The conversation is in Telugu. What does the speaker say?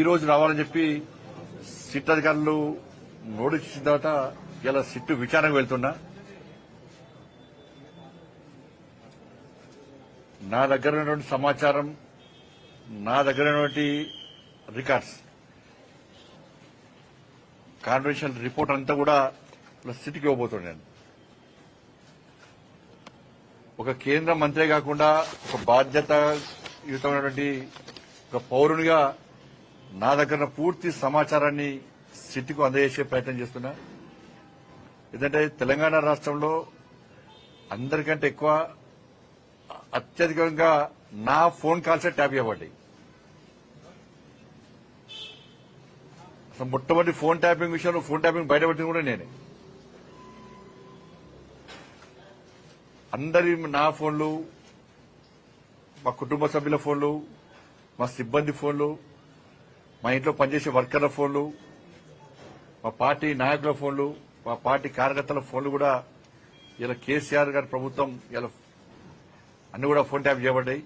ఈ రోజు రావాలని చెప్పి సిట్ అధికారులు నోటీస్ ఇచ్చిన తర్వాత ఇలా సిట్ విచారణకు వెళ్తున్నా. నా దగ్గర ఉన్నటువంటి సమాచారం నా దగ్గర ఉన్నటువంటి రికార్డ్స్ కాన్ఫిడెన్షియల్ రిపోర్ట్ అంతా కూడా ఇలా సిట్కి ఇవ్వబోతున్నాను నేను. ఒక కేంద్ర మంత్రే కాకుండా ఒక బాధ్యతయుతమైనటువంటి ఒక పౌరునిగా నా దగ్గర పూర్తి సమాచారాన్ని సిట్కు అందజేసే ప్రయత్నం చేస్తున్నా. ఎందుకంటే తెలంగాణ రాష్ట్రంలో అందరికంటే ఎక్కువ అత్యధికంగా నా ఫోన్ కాల్సే ట్యాప్ చేయబడ్డాయి. అసలు మొట్టమొదటి ఫోన్ ట్యాపింగ్ విషయంలో ఫోన్ ట్యాపింగ్ బయటపెట్టింది కూడా నేనే. అందరి నా ఫోన్లు మా కుటుంబ సభ్యుల ఫోన్లు మా సిబ్బంది ఫోన్లు మా ఇంట్లో పనిచేసే వర్కర్ల ఫోన్లు మా పార్టీ నాయకుల ఫోన్లు మా పార్టీ కార్యకర్తల ఫోన్లు కూడా ఇలా కేసీఆర్ గారి ప్రభుత్వం ఇలా అన్ని కూడా ఫోన్ ట్యాప్ చేయబడ్డాయి.